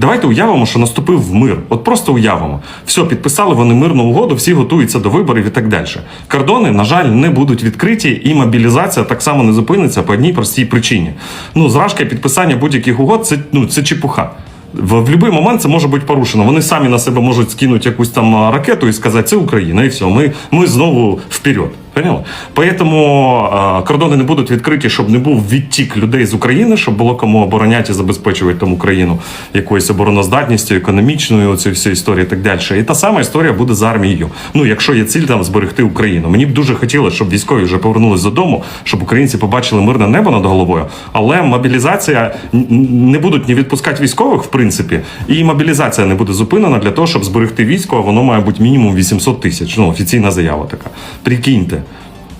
Давайте уявимо, що наступив мир. От просто уявимо. Все, підписали вони мирну угоду, всі готуються до виборів і так далі. Кордони, на жаль, не будуть відкриті, і мобілізація так само не зупиниться по одній простій причині. Ну, зражка підписання будь-яких угод це, ну, це чепуха. В, будь-який момент це може бути порушено. Вони самі на себе можуть скинути якусь там ракету і сказати, це Україна, і все. Ми, ми знову вперед. Поняли? Поэтому кордони не будуть відкриті, щоб не був відтік людей з України, щоб було кому обороняти і забезпечувати там Україну якоюсь обороноздатністю, економічною, оцю всю історію і так далі. І та сама історія буде з армією. Ну, якщо є ціль там зберегти Україну. Мені б дуже хотілося, щоб військові вже повернулись додому, щоб українці побачили мирне небо над головою. Але мобілізація не будуть ні відпускати військових, в принципі, і мобілізація не буде зупинена для того, щоб зберегти військо. Воно має бути мінімум 800 тисяч. Ну, офіційна заява така. Прикиньте.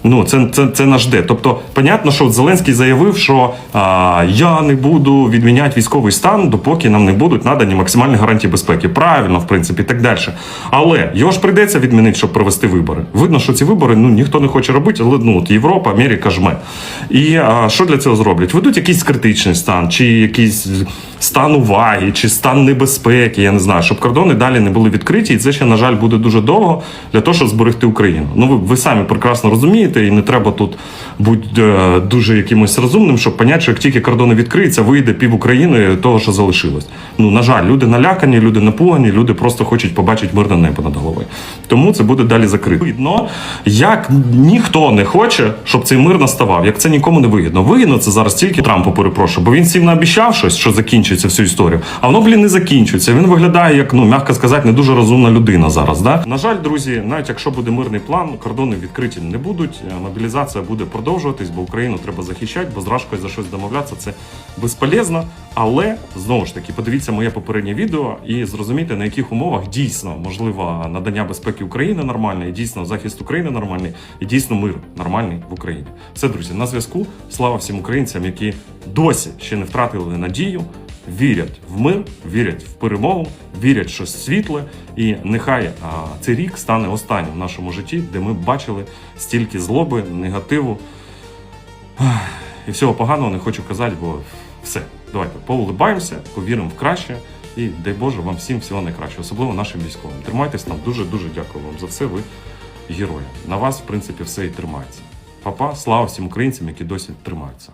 Ну, це, це, це наш де. Тобто, понятно, що Зеленський заявив, що а, я не буду відміняти військовий стан, допоки нам не будуть надані максимальні гарантії безпеки. Правильно, в принципі, і так далі. Але його ж прийдеться відмінити, щоб провести вибори. Видно, що ці вибори ну, ніхто не хоче робити, але ну, от Європа, Америка жме. І а, що для цього зроблять? Ведуть якийсь критичний стан, чи якийсь стан уваги, чи стан небезпеки, я не знаю, щоб кордони далі не були відкриті, і це ще, на жаль, буде дуже довго для того, щоб зберегти Україну. Ну, ви, ви самі прекрасно розумієте, і не треба тут бути е, дуже якимось розумним, щоб поняти, що як тільки кордони відкриються, вийде пів України того, що залишилось. Ну, на жаль, люди налякані, люди напугані, люди просто хочуть побачити мирне небо над головою. Тому це буде далі закрито. Видно, як ніхто не хоче, щоб цей мир наставав, як це нікому не вигідно. Вигідно це зараз тільки Трампу перепрошую, бо він всім наобіцяв щось, що закінчиться всю історію. А воно, блін, не закінчується. Він виглядає як, ну, м'яко сказати, не дуже розумна людина зараз. Да? На жаль, друзі, навіть якщо буде мирний план, кордони відкриті не будуть. Е, Мобілізація буде продовжуватись, бо Україну треба захищати, бо з за щось домовлятися це безполезно. Але знову ж таки, подивіться моє попереднє відео і зрозумійте, на яких умовах дійсно можливо надання безпеки України нормальне, і дійсно захист України нормальний, і дійсно мир нормальний в Україні. Все, друзі, на зв'язку. Слава всім українцям, які досі ще не втратили надію. Вірять в мир, вірять в перемогу, вірять в щось світле, і нехай а, цей рік стане останнім в нашому житті, де ми бачили стільки злоби, негативу і всього поганого не хочу казати, бо все. Давайте поулибаємося, повіримо в краще. І дай Боже вам всім всього найкращого, особливо нашим військовим. Тримайтесь там. Дуже дуже дякую вам за все. Ви герої. На вас, в принципі, все і тримається. Папа, слава всім українцям, які досі тримаються.